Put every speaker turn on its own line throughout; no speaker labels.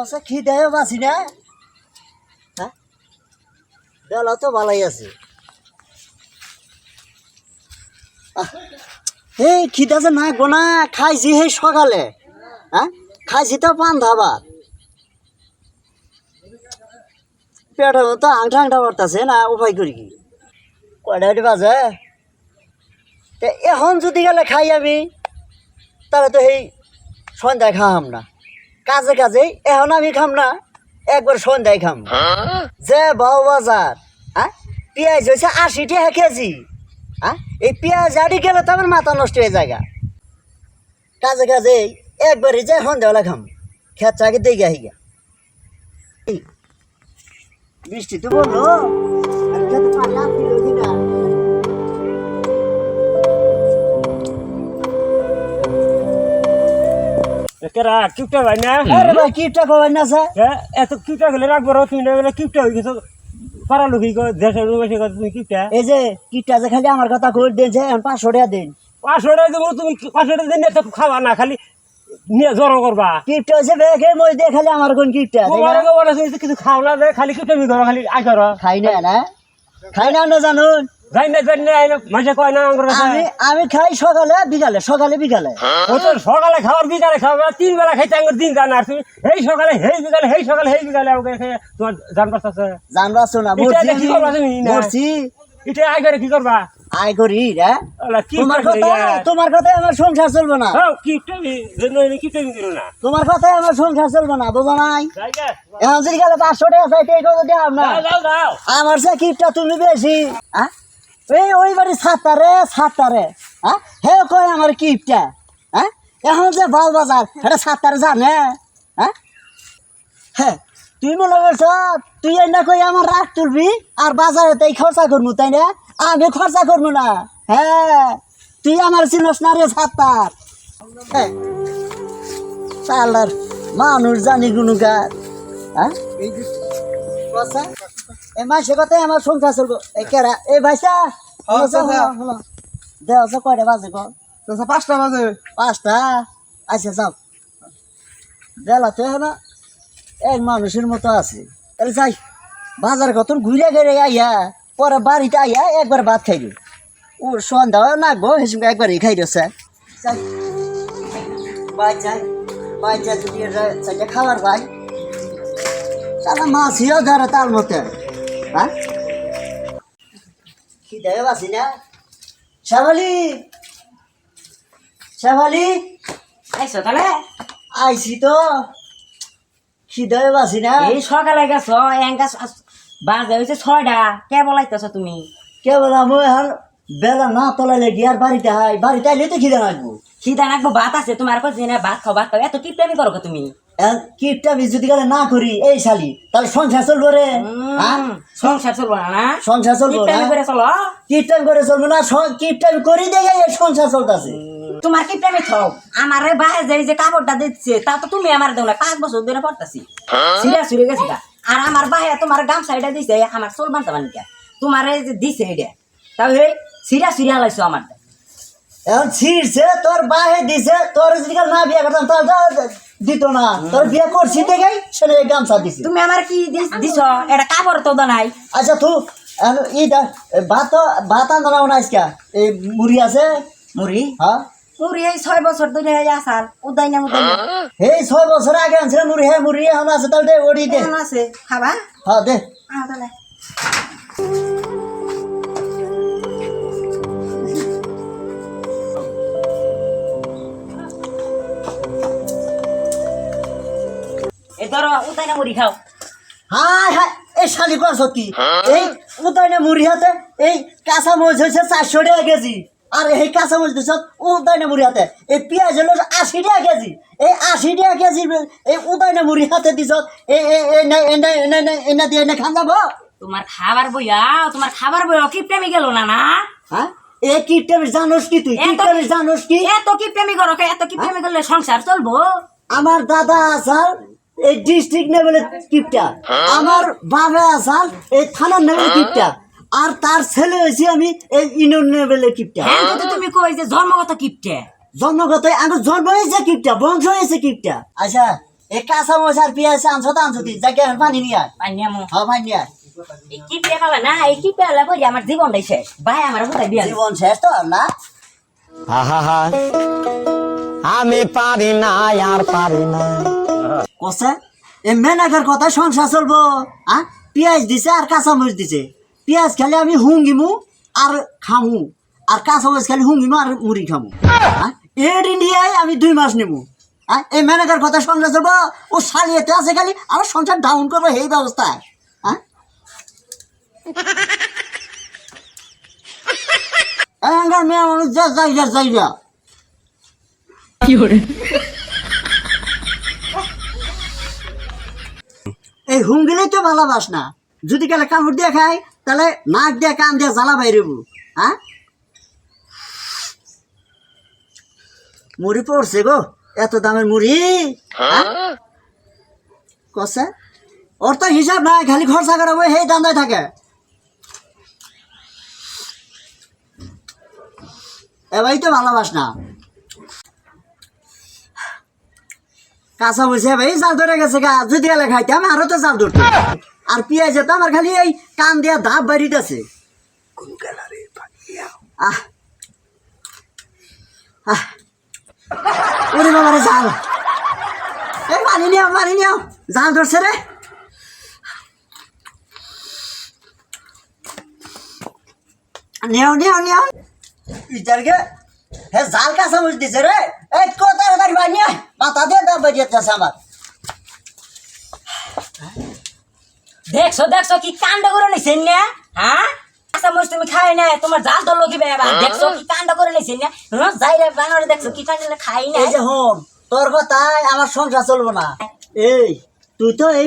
কষা খিদায় বাসি না। হ্যাঁ? বেলা তো ভালাই আছে। এই খিদা যে না গোনা খাইছি সেই সকালে। হ্যাঁ? খাইছি তো পান ধাবা পেটের মতো আংটা আংটা পড়তেছে না, উপায় করি কি? কয়টা বাজে? বাজে এখন যদি গেলে খাই আমি, তাহলে তো সেই সন্ধ্যায় খাওয়াম না। কাজে কাজেই এখন আমি খাম না, একবার সন্ধ্যায় খাম। যে বাউ বাজার হ্যাঁ পেঁয়াজ হয়েছে আশি টাকা কেজি হ্যাঁ এই পেঁয়াজ আড়ি গেলে তো আমার মাথা নষ্ট হয়ে যায় গা। কাজে কাজেই একবারই যে সন্ধ্যাবেলা খাম খেত চাকে দেখে গা। বৃষ্টি তো বলল
কেরা কিপটা ভাই না?
আরে ভাই কি টাকা না স্যার?
এ, এত কিপটা গেলে রাখব রো তুমি কিপটা গেছো। পারা লোক দেশের বসে কথা তুমি কিপটা?
এই যে কিটা যে খালি আমার কথা কই টাকা দিন।
টাকা দেবো তুমি পাঁচশো টাকা দিন তো খাবা না খালি নিয়ে জড়ো করবা।
কিপটা মই দিয়ে খালি আমার কোন কিপটা?
তোমার কিছু খাও না খালি কিপটা করো খালি আই করো।
খাই না না। খাই না না জানুন। আমি আমি খাই সকালে বিকালে সকালে বিকালে।
সকালে খাওয়ার বিকালে খাওয়া তিন বেলা খাইতে আমার দিন জানা আর তুমি। এই সকালে হেই বিকালে হেই সকালে হেই বিকালে আমাকে তোমার
শোনা মরছি
দেখি করবা তুমি? না?
মরছি।
এটা আই করে কি করবা?
আই করি রে।
কি
তোমার কথা? তোমার কথাই আমার সংসার চলবে না।
হ্যাঁ বি করো না?
তোমার কথাই আমার সংসার চলবে না বোঝো নাই? এখন যদি গেলে পাঁচশো টাকা চাইতে এই কথা দেওয়া না।
যাও যাও যাও।
আমার সে কিপটা তুমি বেশি। হ্যাঁ এই ওই বাড়ি সাতটারে সাতটারে হ্যাঁ হে কয় আমার কিপটা হ্যাঁ এখন যে বাল বাজার, এটা সাতটারে জানে? হ্যাঁ হ্যাঁ তুই মনে করছ, তুই না কই আমার রাগ তুলবি? আর বাজারে তাই খরচা করব তাই না? আমি খরচা করব না। হ্যাঁ তুই আমার চিনস না রে সাতটার হ্যাঁ মানুষ জানি গুনুগার। হ্যাঁ এই মাসে আমার সংসার চলবো। এই কেরা এই ভাইসা। দেওয়া আছে কয়টা বাজে
চাচা পাঁচটা বাজে।
পাঁচটা? আচ্ছা যাও বেলা তো এখন এক মানুষের মতো আছে। তাহলে যাই। বাজার কত ঘুরে ঘুরে আইয়া পরে বাড়িতে আইয়া একবার ভাত খাই দিই ও সন্ধ্যা নাকবো হেসুকে একবারই খাই দিচ্ছে যাই। বাই যাই। বাই যাই যদি খাবার পাই সারা মাছিও ধরে তার মতে। হ্যাঁ? খিদে বাসি না? শ্যামালি! শ্যামালি!
আইসো তাহলে।
আইসি তো। খিদে বাসি না?
এই সকালে গেছো এঙ্কা বাজে হয়েছে ছয়টা। কে বলাইতেছ তুমি?
কে বলা মই এখন বেলা না তলাইলে গিয়ার বাড়িতে আই। বাড়িতে আইলে তো খিদে লাগবো।
নাকবো ভাত আছে। তোমার কাছে ভাত খাও ভাত খাও। এত কি প্রেমী করো তুমি?
আমি যদি গেলে না করি এই শালি তাহলে সংসার চলবো রে। হ্যাঁ?
সংসার চলবো না
সংসার চলবো না।
করে চলো।
কিপটা করে চলবো না কিপটা করি দেখে এই সংসার চলতেছে।
তোমার কি প্রেমী খাও। আমার বাইরে যাই যে কাপড়টা দিচ্ছে তা তো তুমি আমার দেও না পাঁচ বছর ধরে পড়তাছি। সিরিয়া সুরে গেছে আর আমার বাইরে তোমার গামছা এটা দিছে আমার চোল বানতে বানিকা। তোমার এই যে দিছে এটা। তাহলে সিরিয়া সুরিয়া লাইছো আমার
এখন ছিঁড়ছে তোর বাহে দিছে তোর যদি না বিয়ে করতাম তাহলে দিত না। তোর বিয়ে করছি দেখেই ছেলে গামছা দিছে।
তুমি আমার কি দিছ- এটা কাপড় তো নাই।
আচ্ছা তু ই দা ভাত ভাত আন্দা না আজকে? এই মুড়ি আছে?
মুড়ি?
হ্যাঁ।
মুড়ি এই ছয় বছর ধরে আসার উদাই না উদাই
এই ছয় বছর আগে আনছিল মুড়ি। হ্যাঁ মুড়ি এখন আছে তাহলে ওড়ি দে।
আছে। খাবা?
হ্যাঁ দে।
আহ তাহলে। না মুড়ি খাও।
এই শালি করছ কি? এই উদয়নে মুড়ি হাতে এই কাঁচা মরিচ হয়েছে চারশো টাকা কেজি। আর এই কাঁচা মরিচ উদয়নে মুড়ি হাতে। এই পেঁয়াজ হলো আশি টাকা কেজি। এই আশি টাকা কেজি এই উদয়নে মুড়ি হাতে দিছ। এই নাই দিয়ে এনে খান যাব
তোমার খাবার বইয়া তোমার খাবার বইয়া কি প্রেমী গেল না না?
হ্যাঁ এ কি টেবিল জানোস কি তুই? কি
এত
জানোস কি?
এত কি প্রেমী করো? এত কি প্রেমী করলে সংসার চলবো?
আমার দাদা আসাল এই ডিস্ট্রিক্ট লেভেলের কিপটা। আমার বাবা আসাল এই থানার লেভেলের কিপটা। আর তার ছেলে হয়েছি আমি এই ইউনিয়ন লেভেলের কিপটা।
হ্যাঁ। তুমি কই যে জন্মগত কিপটে?
জন্মগত আমার জন্ম হয়েছে কিপটা বংশ হয়েছে কিপটা। আচ্ছা এই কাঁচা আর পেঁয়াজ আনছো তো আনছো দি জায়গা পানি নিয়ে আয়।
পানি আমু।
হ্যাঁ পানি নিয়ে আয়।
কি পেয়ে খাবে না এই কি পেয়ে লাগবে আমার জীবনটাই শেষ। ভাই আমার কোথায় বিয়া
জীবন শেষ তো না?
আহা আমি পারি না আর পারি না
কষা এ মেনাকের কথা সংসার চলবো হ্যাঁ পেঁয়াজ দিছে আর কাঁচা মরিচ দিছে। পেঁয়াজ খালি আমি হুঙ্গিমু আর খামু, আর কাঁচা মরিচ খালি হুঙ্গিমু আর মুড়ি খামু হ্যাঁ এডি নিয়ে আমি দুই মাস নেব হ্যাঁ এই মেনাকের কথা সংসার চলবো, ও শালিয়েতে আছে খালি, আমার সংসার ডাউন করব এই ব্যবস্থায় হ্যাঁ এখানকার মেয়ে মানুষ, যা যাই যা যাই যা এই হুঙ্গিলেই তো ভালোবাস না। যদি গেলে কামড় দিয়ে খাই তাহলে নাক দিয়ে কান দিয়ে জ্বালা বাইরেব হ্যাঁ মুড়ি পড়ছে গো এত দামের মুড়ি হ্যাঁ? কষে ওর তো হিসাব নাই খালি খরচা করাবো সেই দান্দায় থাকে। এবারই তো ভালোবাস না। কাঁচা বসে ভাই জাল ধরে গেছে গা। যদি এলে খাইতাম আরও তো জাল ধরতো আর পেঁয়াজ তো আমার খালি এই কান দিয়া ধাপ বাড়িতেছে আহ। আহ। ওরে বাবা রে জাল। এই পানি নিও পানি নিও। জাল ধরছে রে। নিও নিও নিও। ইটারকে হে, জাল দিছে রে। এই বানিয়ে মাথা দিয়ে দাব বাজিয়েছে আমার।
দেখছ দেখছ কি কাণ্ড করে নিছেন হ্যাঁ? তুমি খাই না তোমার জাল ধরলো কি বেবা দেখছ কি কাণ্ড করে হ্যাঁ যাই রে দেখছ কি কাণ্ড খাই না
এই যে হন, তোর কথায় আমার সংসার চলবো না। এই, তুই তো এই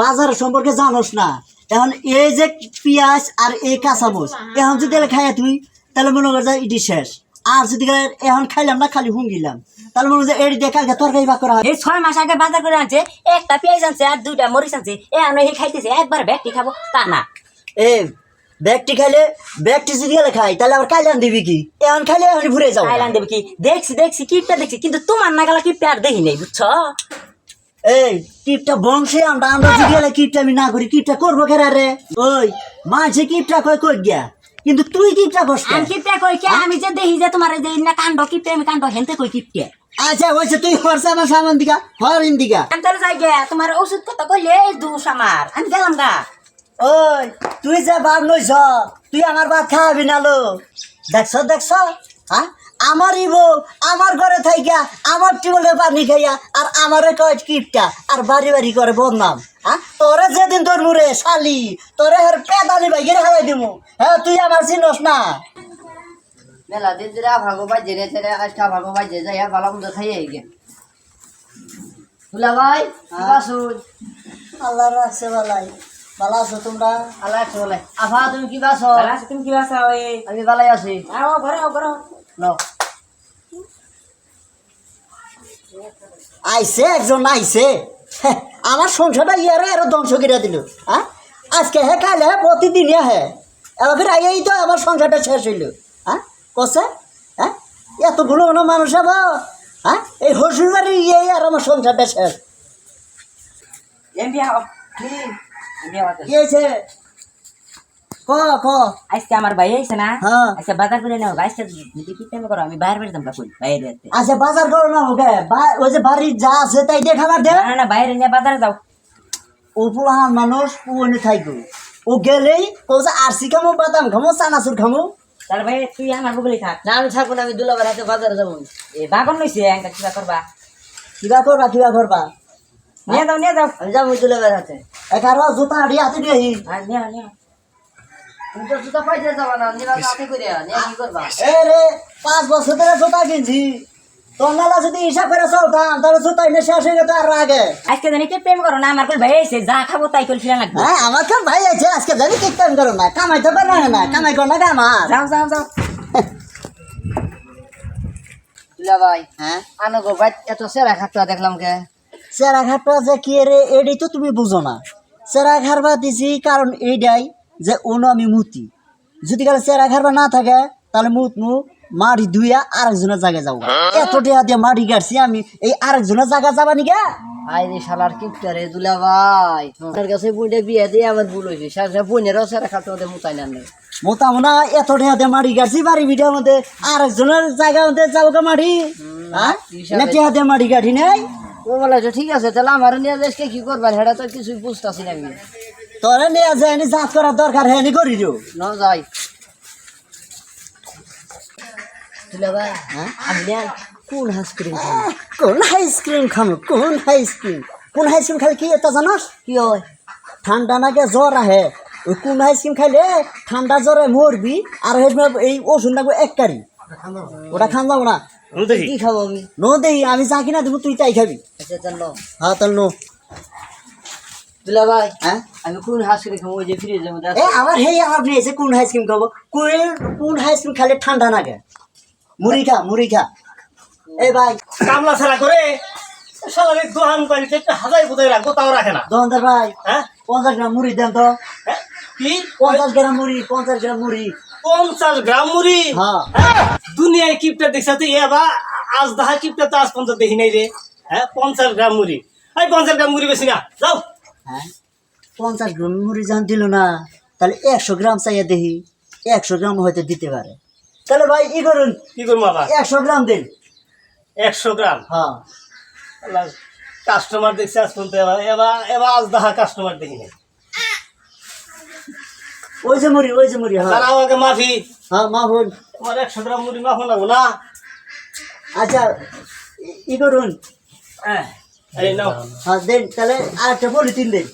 বাজার সম্পর্কে জানোস না। এখন এই যে পেঁয়াজ আর এই কাঁচামচ এখন যদি খাইয়া তুই, তাহলে মনে কর যে ইডি শেষ। আর যদি গেলে এখন খাইলাম না খালি হুঙ্গিলাম। তাহলে মনে কর যে এটি দিয়ে তরকারি ভাগ করা
এই ছয় মাস আগে বাজার করে আনছে একটা পেঁয়াজ আনছে আর দুইটা মরিচ আনছে। এ আমরা এই খাইতেছে একবার ব্যাগটি খাব তা না।
এ ব্যাগটি খাইলে ব্যাগটি যদি গেলে খাই তাহলে আবার কাইলাম দিবি কি? এখন খাইলে এখন ঘুরে যাও
থাইল্যান্ড দিবি কি? দেখছি দেখছি কিপটা দেখছি কিন্তু তোমার নাগালা কিপটা আর দেখি নাই বুঝছ?
এই কিপটা বংশে আমরা আমরা যদি গেলে কিপটা আমি না করি কিপটা করব খেরা রে? ওই মাঝে কিপটা কই কই গিয়া? কিন্তু তুই কিপটা করছ
আমি কিপটা কই কে? আমি যে দেখি যে তোমার যে না কাণ্ড কিপটা আমি কাণ্ড হেলতে কই কিপটে?
আচ্ছা হয়েছে তুই খরচা আমার সামান দিকা হর দিকা
আমি তাহলে যাই গে তোমার ওষুধ কথা কইলে? দোষ আমার। আমি গেলাম গা।
ওই তুই যে বাপ লইছ তুই আমার ভাত খাওয়াবি না লো। দেখছ দেখছ? হ্যাঁ? আমারই বউ আমার ঘরে থাইকা আমার টিবলে পানি খাইয়া আর আমারে কয় কিপটা আর বাড়ি বাড়ি করে বদনাম। হ্যাঁ তোরে যেদিন তোর মুরে শালি তোরে হের পেদালি ভাই বাইকে হারাই দিমু। হ্যাঁ তুই আমার চিনস না।
মেলা দিন দিরা ভাগো ভাই জেনে জেনে আজকা ভাগো ভাই যে যাই ভালো মন্দ খাইয়ে গে দুলা ভাই বাসুন
আল্লাহ রাখছে বালাই। ভালো আছো তোমরা?
আল্লাহ চলে আফা তুমি কি বাসো?
ভালো তুমি কি বাসা?
আমি ভালাই আছি।
আও ঘরে আও ঘরে আও।
লো
আইছে একজন হ্যাঁ, আমার সংসারটা ইয়ারে আরও ধ্বংস করে দিল হ্যাঁ আজকে হে কালে হে প্রতিদিন হে। এবার আইয়াই তো আমার সংসারটা শেষ হইল হ্যাঁ কসে হ্যাঁ এতগুলো কোনো মানুষ হব হ্যাঁ এই হসুর বাড়ি ইয়ে আর আমার সংসারটা শেষ।
কি
হয়েছে ক ক।
আজকে আমার ভাই আইছে না
হ্যাঁ।
আজকে বাজার করে নাও আজকে যদি কি টাইম করো আমি বাইরে বের যাব কই বাইরে
আচ্ছা বাজার করো না ওকে বা- ওই যে বাড়ির যা আছে তাই দিয়ে খাবার দে।
না না, না বাইরে নিয়ে বাজারে যাও।
ও পুলাহান মানুষ পুনে থাইকো ও গেলেই ও যে আরসি খামো বাদাম খামো চানাচুর খামো।
তাহলে ভাই তুই আমার বগলি থাক।
না আমি থাকব না আমি দুলা ভাই হাতে বাজারে যাব।
এ বাগন লইছে একটা কিবা করবা?
কিবা করবা কিবা করবা?
নিয়ে যাও নিয়ে যাও।
আমি যাব দুলা ভাই হাতে
এগারো জুতা আড়ি হাতে দিয়ে
নিয়ে নিয়ে
পাঁচ বছর ধরে জুতা কিনছি। তোর নালা যদি হিসাব করে চলতাম তাহলে জুতা এনে শেষ হয়ে যেত আর আগে
আজকে জানি কে প্রেম করো না আমার কই ভাই আইছে যা খাব তাই কইল ফিরা লাগবে।
হ্যাঁ আমার তো ভাই আছে আজকে জানি ঠিক টাইম করো না কামাই তো পারে না কামাই কর না কামার
যাও যাও যাও।
দুলা ভাই
হ্যাঁ?
আনো গো ভাই এত সেরা খাতা দেখলাম কে
চেরা ঘাটটা যে কি রে এডি তো তুমি বুঝো না। চেরা ঘাড়বা দিছি কারণ এইটাই যে আমি মুতি। যদি কারও চেরা ঘাড়বা না থাকে তাহলে মুত মু মাটি ধুইয়া আরেকজনের জায়গায় যাব এত টিয়া দিয়ে মাটি কাটছি আমি এই আরেকজনের জায়গা যাবা নিকা
আই রে শালার দুলা ভাই। তার কাছে বুইটা বিয়ে দিয়ে আমার ভুল হয়েছে সারা খাতে ওদের মুতাই না নেই
মোতামোনা এত ঠেহাতে মারি গাছি বাড়ি ভিটার মধ্যে আর একজনের জায়গা মধ্যে যাব মারি হ্যাঁ? না মারি গাঠি নাই?
ও বলে ঠিক আছে তাহলে আমার নিয়ে দেশকে কি করবার? সেটা তো কিছুই বুঝতেছি না আমি।
তোরে নিয়ে যায়নি জাত করার দরকার হ্যাঁ করি দিও।
ন যাই।
হ্যাঁ?
কোন আইসক্রিম খাব
কোন আইসক্রিম খানো কোন আইসক্রিম কোন আইসক্রিম খালি কি এটা জানাস?
কি হয়?
ঠান্ডা নাকি জ্বর আহে। ওই কোন আইসক্রিম খাইলে ঠান্ডা জ্বরে মরবি আর এই ওষুধ নাকবো এক কারি। ওটা খান যাব না।
কি খাব আমি?
নো দেই আমি যা কিনা দেবো তুই তাই খাবি।
আচ্ছা
হ্যাঁ তাহলে নো।
দুলা ভাই
হ্যাঁ?
আমি কোন আইসক্রিম খাব যে ফ্রিজের মধ্যে
এ আমার হেই আমার কোন আইসক্রিম খাব কোন কোন আইসক্রিম খাইলে ঠান্ডা নাগে মুড়ি খা মুড়ি খা এই ভাই
কামলা ছাড়া করে শালারে দোহান বাড়িতে একটা হাজাই রাখব তাও রাখে না।
দোকানদার ভাই
হ্যাঁ?
পঞ্চাশ গ্রাম মুড়ি দেন তো।
হ্যাঁ? কি?
পঞ্চাশ গ্রাম মুড়ি পঞ্চাশ গ্রাম মুড়ি।
পঞ্চাশ গ্রাম মুড়ি?
হ্যাঁ।
হ্যাঁ? দুনিয়ায় কিপটা দেখছে তো এবা আজ দাহা কিপটা তো আজ পর্যন্ত দেখি নাই রে। হ্যাঁ? পঞ্চাশ গ্রাম মুড়ি। এই পঞ্চাশ গ্রাম মুড়ি বেশি না। যাও।
হ্যাঁ? পঞ্চাশ গ্রাম মুড়ি যখন দিল না তাহলে একশো গ্রাম চাইয়া দেখি একশো গ্রাম হয়তো দিতে পারে। তাহলে ভাই ই করুন?
কি করুন আবার?
একশো গ্রাম দিন।
একশো গ্রাম?
হ্যাঁ।
কাস্টমার দেখছে আজ পর্যন্ত এবার এবার এবার আজ দাহা কাস্টমার দেখি
ওই যে মুড়ি ওই যে মুড়ি হ্যাঁ।
তারা আমাকে মাফি।
হ্যাঁ মা বোন।
তোমার একশো গ্রাম মুড়ি মাফো লাগবো না?
আচ্ছা ই- ই করুন।
হ্যাঁ। এই নাও।
হ্যাঁ দেন তাহলে আর একটা পলিথিন দিন।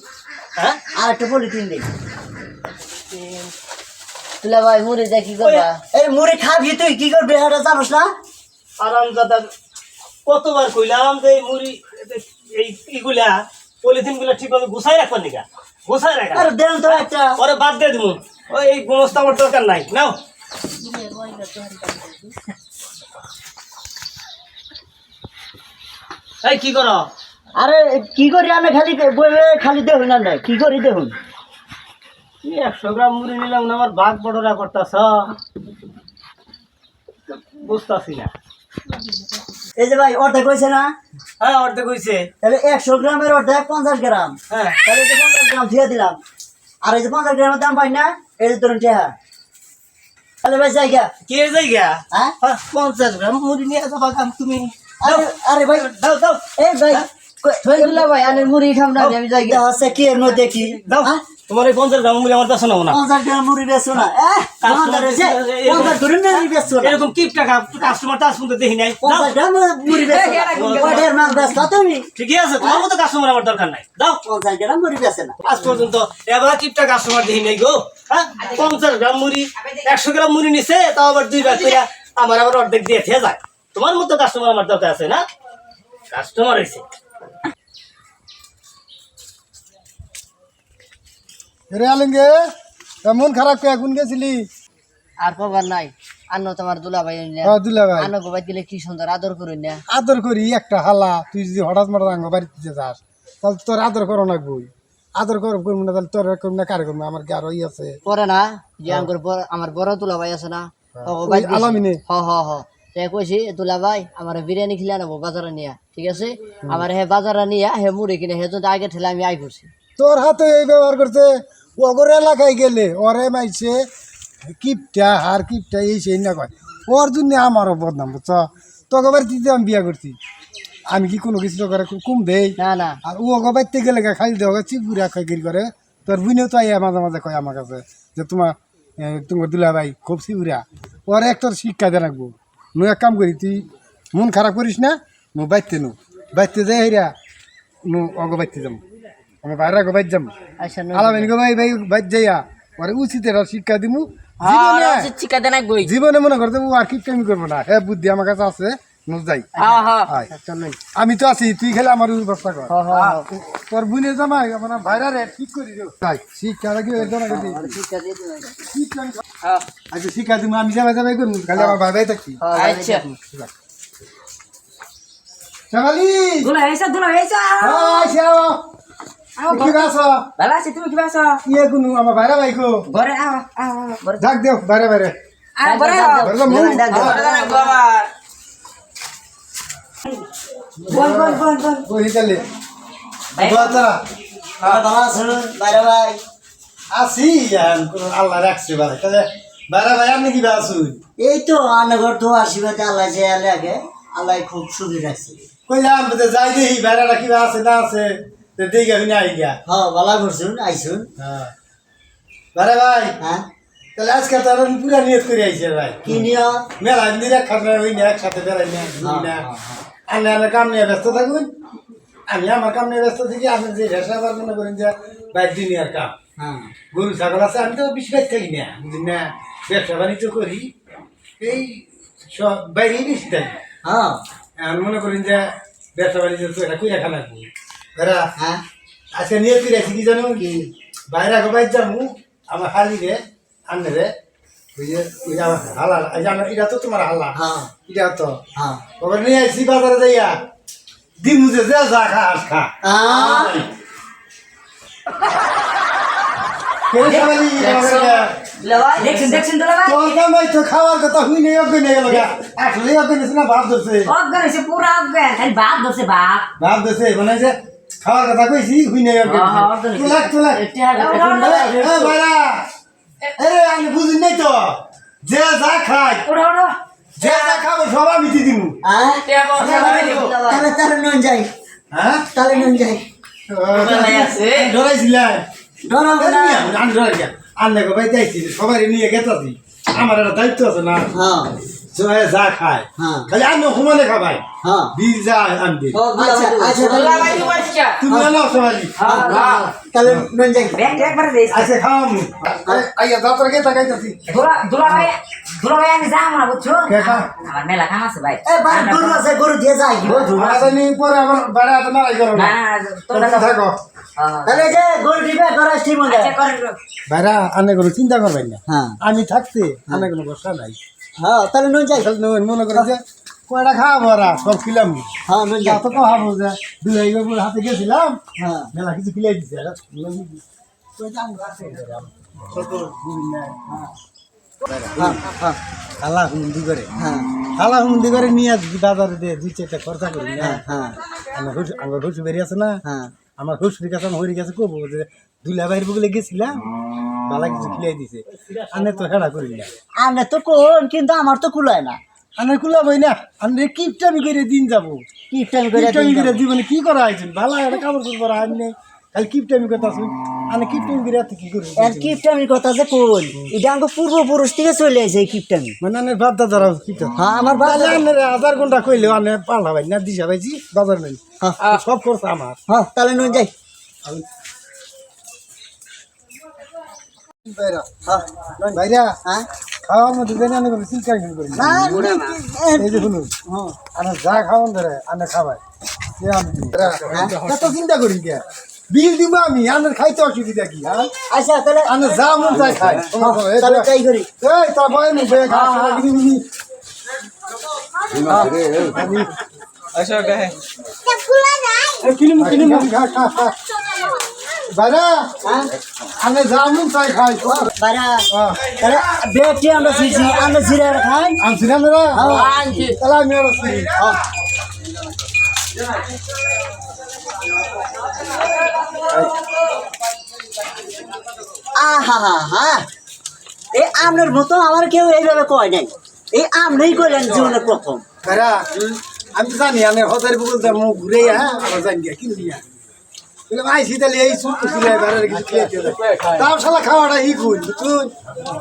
হ্যাঁ?
আর একটা পলিথিন দিন।
দুলা ভাই মুড়ি দিয়ে কি করবা?
এই মুড়ি খাবি তুই কি করবি এটা জানোস না?
আরাম দাদা কতবার কইলাম যে মুড়ি এই ইগুলা পলিথিনগুলা ঠিকভাবে গুছাই রাখবার নিকা গুছাই রাখা।
আর দেন তো একটা।
পরে বাদ দিয়ে দিব ওই এই গুণস্তা আমার দরকার নাই। নাও। এই কি করো?
আরে কি করি আমি খালি বইবে খালি দেখুন না কি করি দেখুন?
একশো গ্রাম মুড়ি নিলাম আমার বাঘ বড়রা করতেছ। বুঝতেছি না।
এই যে ভাই অর্ধেক হয়েছে না?
হ্যাঁ অর্ধেক হয়েছে।
তাহলে একশো গ্রামের অর্ধেক পঞ্চাশ গ্রাম।
হ্যাঁ।
তাহলে যে পঞ্চাশ গ্রাম দিয়ে দিলাম। আর এই যে পঞ্চাশ গ্রামের দাম পাই না এই যে ধরুন টেহা। তাহলে ভাই জায়গা।
কে জায়গা?
হ্যাঁ?
হ্যাঁ, পঞ্চাশ গ্রাম মুড়ি নিয়ে যাবা তুমি।
আরে ভাই
দাও দাও।
এই ভাই কই-
থই দুলা ভাই আনে মুড়ি খাম না আমি যাই
এটা হচ্ছে কি এর মধ্যে কি?
দাও।
হ্যাঁ?
তোমার এই পঞ্চাশ গ্রাম মুড়ি আমার কাছে নেব না।
পঞ্চাশ গ্রাম মুড়ি বেচো না। এহ, দোকানদার হয়েছে, পঞ্চাশ ধরুন না মুড়ি বেচছো না।
এরকম কিপ টাকা কাস্টমার তো আজ পর্যন্ত দেখি নাই। দাও।
পঞ্চাশ গ্রাম মুড়ি বেচছো না। কয়টার মাছ বেচছো তুমি?
ঠিকই আছে তোমার মতো কাস্টমার আমার দরকার নাই। দাও।
পঞ্চাশ গ্রাম মুড়ি বেচে না।
আজ পর্যন্ত এবার কিপটা কাস্টমার দেখি নাই গো। হ্যাঁ? পঞ্চাশ গ্রাম মুড়ি একশো গ্রাম মুড়ি নিছে তাও আবার দুই করে আমার আবার অর্ধেক দিয়ে খেয়ে যায়। তোমার মতো কাস্টমার আমার দরকার আছে না? কাস্টমার হয়েছে
রে আলঙ্গে মন খারাপ কে? কোন গেছিলি?
আর কবার নাই। আন্ন তোমার দুলা ভাই
হ্যাঁ দুলা ভাই
আন্ন গোবাই দিলে কি সুন্দর আদর করি না।
আদর করি একটা হালা। তুই যদি হঠাৎ মাঠাৎ আঙ্গ বাড়িতে যাস তাহলে তোর আদর করো না বই আদর করব করব না তাহলে তোর করব না কার করব না? আমার কি আরও আছে?
পরে না যে আমার বড় দুলা ভাই আছে না। ও
ওই
ভাই দিছে।
আলামিনে?
হ হ হ। সে কইছি দুলা ভাই আমার বিরিয়ানি খিলা নেব বাজারে নিয়া ঠিক আছে? আমার হে বাজারে নিয়া হে মুড়ি কিনে হে যদি আগে ঠেলে আমি আই করছি
তোর হাতে এই ব্যবহার করছে ওগর এলাকায় গেলে ওরে মাইছে কিপটা হার কিপটা এই সেই না কয়। ওর জন্য আমারও বদনাম বুঝছ? তোকে বাড়িতে আমি বিয়া করছি। আমি কি কোনো কিছু করে কম দেই?
না না।
আর ও বাড়িতে গেলে খালি দেওয়া চিপুরা খাই গিরি করে। তোর বুনেও তো আইয়া মাঝে মাঝে কয় আমার কাছে যে তোমার তোমার দুলা ভাই খুব চিপুরা ওর এক তোর শিক্ষা দিয়ে রাখব। নু এক কাম করি তুই মন খারাপ করিস না নু বাইতে নু। বাইতে যাই হেরা নু অগ বাইতে যাম। আমি বাইরে অগ বাইতে যাম।
আচ্ছা
আলামিন গো ভাই ভাই বাইতে যাইয়া ওরে উচিত এটা শিক্ষা দিমু। জীবনে
গই
জীবনে মনে করতে ও আর কি কামি করব না। হ্যাঁ বুদ্ধি আমার কাছে আছে নু যাই।
হ্যাঁ হ্যাঁ। চলুন
আমি তো আছি তুই খেলে আমার ব্যবস্থা কর। তোর বুনে জামাই আমার ভাইরা রে ঠিক করি তাই শিক্ষা রাখি আচ্ছা শিক্ষা দিমু আমি যাবাই যাবাই করব। খালি আমার ভাই ভাই থাকি
আচ্ছা।
চামালি
দুলা হয়েছে দুলা হয়েছে
হাই শ্যাও কি বাস
ভালো আছে তুমি কি বাসা
ইয়ে গুনু আমার ভাইরা ভাই
ঘরে আও আও
ডাক দেও বাইরে বাইরে।
আও ঘরে আও
ঘরে যাব
বল বল বল বল।
চলে
বাইরে
আসি আল্লাহ রাখছে ভাই তাহলে বাইরে ভাই আপনি কি আসুন
এই তো আনগর তো আশীর্বাদ আল্লাহ যে লাগে আল্লাহ খুব সুখী রাখছে।
কইলাম তো যাই দেখি বাইরেটা কিবা আছে না আছে তো দেখে আমি আই গিয়া।
হ্যাঁ ভালো করছুন আইসুন
হ্যাঁ। বাইরে ভাই
হ্যাঁ।
তাহলে আজকে তো আমি পুরা নিয়ত করে আইছে ভাই।
কি নিয়ম
মেলা দিন এক খাতে ওই না একসাথে বেড়াই না ঘুরি আমি আমার কাম নিয়ে ব্যস্ত থাকুন। আমি আমার কাম নিয়ে ব্যস্ত থাকি আপনি যে রেশা বার মনে করেন যে বাইর দিনের কাম।
হ্যাঁ
গরু ছাগল আছে আমি তো বেশি বাইর থাকি না বুঝলি না? ব্যবসা বাণিজ্য করি এই সব বাইরেই বেশি থাকি।
হ্যাঁ।
আমি মনে করেন যে ব্যবসা বাণিজ্য তো এটা কুইরা খানা করি এরা
হ্যাঁ।
আজকে নিয়ে ফিরে আছি কি জানো? কি? বাইরে আগে বাইর যাব আমার হালি রে আনলে রে ওই যে ওই আমার হালা এটা তো তোমার হাল্লা।
হ্যাঁ।
এটা তো।
হ্যাঁ।
খবর নিয়ে আসছি বাজারে যাইয়া দিমু যে যা যা খা আস খা।
দেখছেন দেখছেন দুলাভাই
তোর কামাই তো খাওয়ার কথা হুই নেই আসলে না ভাব ধরছে।
অজ্ঞান হয়েছে পুরা অজ্ঞান। খালি বাদ ধরছে বাদ
ভাব ধরছে মানে যে খাওয়ার কথা কইছি হুই নেই এ আমি বুঝি নাই তো। যে যা খাই
ওড়ো ওড়ো।
যে যা খাব সব আমি দিয়ে দিমু।
হ্যাঁ তাহলে তাহলে নুন যাই।
হ্যাঁ?
তাহলে নুন যাই।
ডরাইছিলাম
ডরাবো না
আমি ডরাই আন্নে গো ভাই যাইছি সবাই নিয়ে গেতাছি। আমার একটা দায়িত্ব আছে না?
হ্যাঁ।
যা খায়।
হ্যাঁ।
খালি আমি ঘুমালে খাবাই।
হ্যাঁ।
বীজ যা আনবি।
আচ্ছা আচ্ছা তাহলে
তুমি এলো সবাই
তাহলে নুন যাই।
ব্যাগ একবার দিস।
আচ্ছা খাওয়ামু আইয়া যাত্রা কে তাকাইতাছি
দুলা দুলাভাই দুলাভাই আমি যাব না বুঝছ?
কে খা?
আমার মেলা কাম আছে ভাই।
এ ভাই গরু আছে গরু দিয়ে যাই। বন্ধু
আসানি পরে আমার বাড়ি হাতে মারাই করো।
না
না
না
তোমরা
তোমরা
থাকো।
তাহলে যে গরু দিবে করাস ঠিক মনে
আচ্ছা করেন।
ভাইরা আনে কোনো চিন্তা করবেন না।
হ্যাঁ।
আমি থাকতে আনে কোনো বসা নাই।
হ্যাঁ তাহলে নুন যাই
তাহলে নয় মনে করে যে কয়টা খাওয়াবো ওরা সব খিলাম।
হ্যাঁ নুন যাই
খাওয়াবো যে। বাবুর হাতে গেছিলাম।
হ্যাঁ।
মেলা কিছু খিলাই দিছে।
হ্যাঁ। হ্যাঁ
খালা হুমন্দি করে
হ্যাঁ
খালা হুমন্দি করে নিয়ে বাজারে দিয়ে দুই চারটা খরচা করি।
হ্যাঁ হ্যাঁ।
আমার হুস- আমার বেরিয়ে আছে না।
হ্যাঁ।
আমার কাছে আমার হরি কাছে কবো। যে দুলা বাইর বগলে গেছিলাম বালা কিছু খিলাই দিছে। আনে তো হেড়া করি না।
আনে তো কোন কিন্তু আমার তো কুলায় না।
আনে কুলাবই না আনে কিপটামি করে দিন যাব।
কিপটামি করে
কিপটামি করে। জীবনে কি করা হয়েছে? ভালো একটা কাপড় চোপড় পরা আনে খালি কিপটামি করতে আসুন আনে কিপটামি করে এত কি করব?
এর কিপটামির কথা যে কোন এটা আমাকে পূর্বপুরুষ থেকে চলে আসে এই কিপটামি
মানে আনে বাদ দাদারা কিপটা
হ্যাঁ আমার
তাহলে আনে হাজার ঘণ্টা কইলেও আনে পাল্লা ভাই না দিশা ভাইছি বাজার নেই
হ্যাঁ।
সব করছে আমার।
হ্যাঁ তাহলে নুন যাই।
ভাইরা
হ্যাঁ
ভাইরা
হ্যাঁ?
খাওয়ার মধ্যে জানি আমি কোনো চিন্তা কিছু করি না।
না।
এই যে শুনুন
হ্যাঁ
আনে যা খাওয়ান ধরে আনে খাবাই। এত চিন্তা করি কে? বিল দিব আমি আনে খাইতে অসুবিধা কি হ্যাঁ?
আচ্ছা তাহলে
আনে যা মন খাই।
তাহলে তাই করি।
এই তা খা খা খা খা বাইরা
হ্যাঁ
চাই খাই হ্যাঁ।
তাহলে বেটি আমরা সিসি আমরা জিরা খাই।
আনছি না মেরা?
হ্যাঁ।
তাহলে আমি আর আসছি
আহা হা। হা এই আমনের মতো আমার কেউ এইভাবে কয় নাই। এই আমনেই কইলেন জীবনের প্রথম।
বাইরা আমি তো জানি আমি হজারি বকুল মুখ ঘুরে হ্যাঁ জানি ভাই শীতালি এই সুখ ছিল বাইরে কিছু খেয়ে তাও শালা খাওয়াটা ই কুন তুই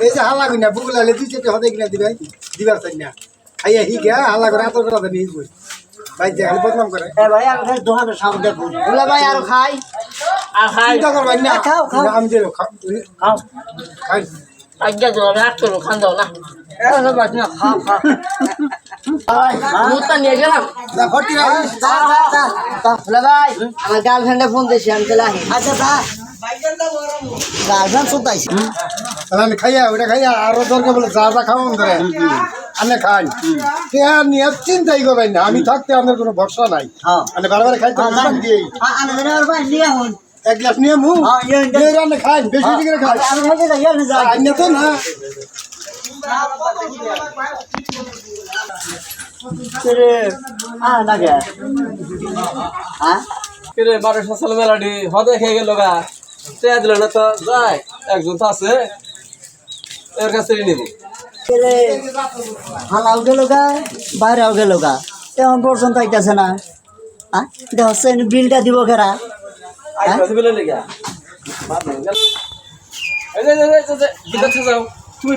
এই যে হাল্লা কই না বুকুল আলে দুই চারটে হতে কিনা দিবাই দিবার চাই না। খাইয়া হি গিয়া হাল্লা করে এত করে হি কই ভাই যে খালি বদনাম করে।
ভাই আমাদের দোকানের সামনে দেখুন
দুলা ভাই আর খাই। আর খাই।
চিন্তা করবেন না।
খাও, খাও।
আমি যে খাও
খাও।
খাই।
আজ্ঞা তো আমি হাত করব খান দাও না।
খাও খাও।
নিয়ে গেলাম ভাই আমার গার্লফ্রেন্ডে ফোন দিয়েছি আমি চলে আহি
আচ্ছা গার্লফ্রেন্ড শুনতাইছি
আমি খাইয়া ওটা খাইয়া আরও দরকার বলে যা যা খাওয়ান ধরে আমি খাই কে নিয়ে চিন্তাই করবেন না আমি থাকতে আমাদের কোনো ভরসা নাই
হ্যাঁ
আমি বারবার
হ্যাঁ, হন
এক গ্লাস নিয়ে মু
হ্যাঁ, ইয়ে, ইয়ে।
খাই বেশি দিকে খাই তো না
হ্যাঁ
কিরে? বারোশো সাল মেলাডি হদে খেয়ে গেল গা। চেয়ে দিল না তো? যাই একজন তো আছে। এর কাছে নিব।
হালাও গেল গা বাইরেও গেল গা। তেমন পর্যন্ত আইতাছে না। দেখছে বিলটা দিব হ্যাঁ?
আইসা বিলে যে, এই যাও। তুমি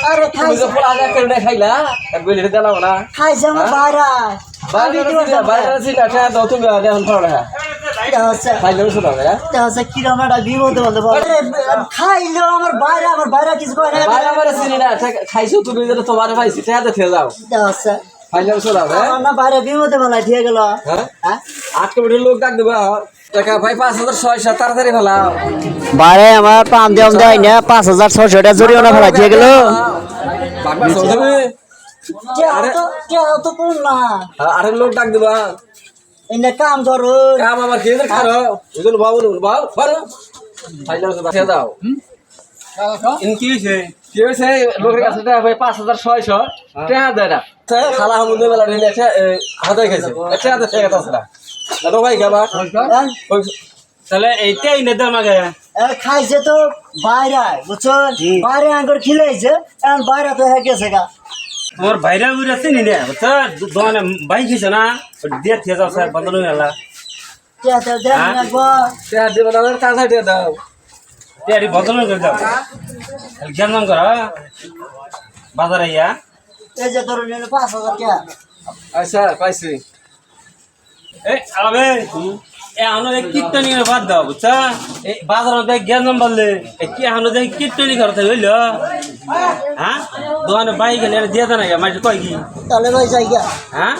যাও
আরে
তুমি
খাইছে।
যে পোলা যা কেটে খাইলা আর বিলে দিলাম না।
খাইছে আমার বাইরা
বাইরে বাইরে ছিল এটা দাও তুমি এখন পড়া হ্যাঁ
দেখছে
খাইলে হ্যাঁ?
আমার বাইরে আমার বাইরে কিছু করে না।
বাইরে বাইরে চিনি না ঠিক খাইছো তুমি যেটা তোমার পাইছি যাও। শোনা হ্যাঁ?
আমার না বাইরে বিপদে বলাই ঠিক গেল।
হ্যাঁ?
হ্যাঁ?
আটকে বেটে লোক ডাক দেবা টাকা ভাই পাঁচ হাজার ছয়শো তাড়াতাড়ি ফেলাও।
বাইরে আমার পাম দেওয়া দেয় না পাঁচ হাজার ছশো টাকা জরিমানা ফেলা দিয়ে গেল।
না।
আরে লোক ডাক দেবা
এনে কাম করো
কাম আমার কে খারো ওজন বাবু বাবু ফাইনাল কথা দাও।
ইন কি হয়েছে?
কি হয়েছে? লোকের কাছে টাকা ভাই পাঁচ হাজার ছয়শো। টাকা দেয় না। খালা হামুদে মেলা ঢেলে একটা হাতে খাইছে। একটা হাতে থেকে গেছে না দাদা ভাই খাবা
তাহলে এইটাই নেতা মাগে।
খাইছে তো বাইরে বুঝছ বাইরে আঙ্গুর খিলাইছে এখন বাইরে তো হয়ে গেছে গা।
তোমার ভাইরা উড়ে চিনি না বুঝছ দোকানে বাইক হয়েছে না দিয়ে থেকে যাও স্যার বন্ধ হয়ে গেল। হ্যাঁ?
টাকা দেবে দিয়ে দাও।
তেয়ারি বদল করে যাও জ্ঞান নাম বাজারে ইয়া
এই যে ধরুন পাঁচ হাজার টাকা।
আচ্ছা পাইছি।
এই আবে এ আনো এক বাদ দাও বুঝছা? এই বাজার মধ্যে জ্ঞান বললে কি আনো দেখ কীর্তনী করতে হইল? হ্যাঁ? দোকানে বাইক এনে দিয়ে দেয় না মাঝে কয় কি?
তাহলে ভাই যাই
হ্যাঁ?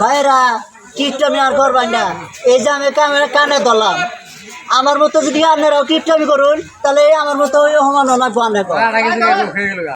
ভাইরা কীর্তনি আর করবাই না এই যে আমি কানে ধরলাম। আমার মতো যদি আপনারাও কীর্তনি করুন তাহলে আমার মতো সমান লাগবো আনে